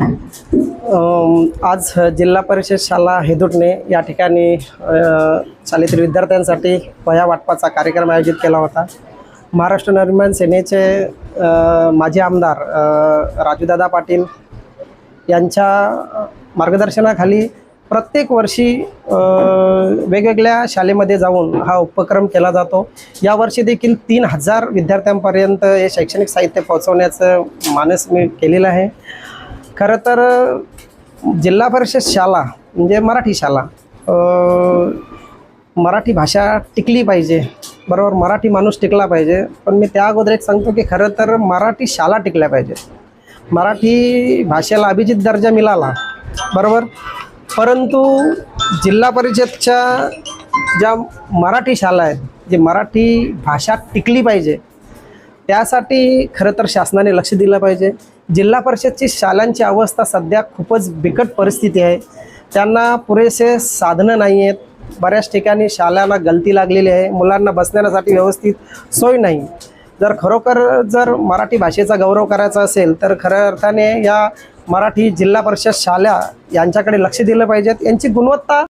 आज जिल्हा परिषद शाला हेदुटने या ठिकाणी शालेतील विद्यार्थ्यांसाठी वह्या वाटपाचा कार्यक्रम आयोजित केला होता. महाराष्ट्र नवनिर्माण सेनेचे माजी आमदार राजूदादा पाटील यांच्या मार्गदर्शनाखाली प्रत्येक वर्षी वेगवेगळ्या शाळेमध्ये जाऊन हा उपक्रम केला जातो. यावर्षी देखील तीन हजार विद्यार्थ्यांपर्यंत हे शैक्षणिक साहित्य पोहोचवण्याचं मानस मी केलेलं आहे. खरं तर जिल्हा परिषद शाळा म्हणजे मराठी शाळा मराठी भाषा टिकली पाहिजे. बरोबर मराठी माणूस टिकला पाहिजे. पण मी त्या अगोदर एक सांगतो की खरं तर मराठी शाळा टिकल्या पाहिजेत मराठी भाषेला अभिजित दर्जा मिळाला. बरोबर? परंतु जिल्हा परिषदच्या ज्या मराठी शाळा आहेत जे मराठी भाषा टिकली पाहिजे त्यासाठी खरं तर शासनाने लक्ष दिलं पाहिजे. जिल्हा परिषदची शाळांची अवस्था सध्या खूपच बिकट परिस्थिती आहे. त्यांना पुरेसे साधनं नाही आहेत. बऱ्याच ठिकाणी शाळांना गलती लागलेली आहे. मुलांना बसण्यासाठी व्यवस्थित सोय नाही. जर खरोखर जर मराठी भाषेचा गौरव करायचा असेल तर खऱ्या अर्थाने या मराठी जिल्हा परिषद शाळा यांच्याकडे लक्ष दिलं पाहिजेत यांची गुणवत्ता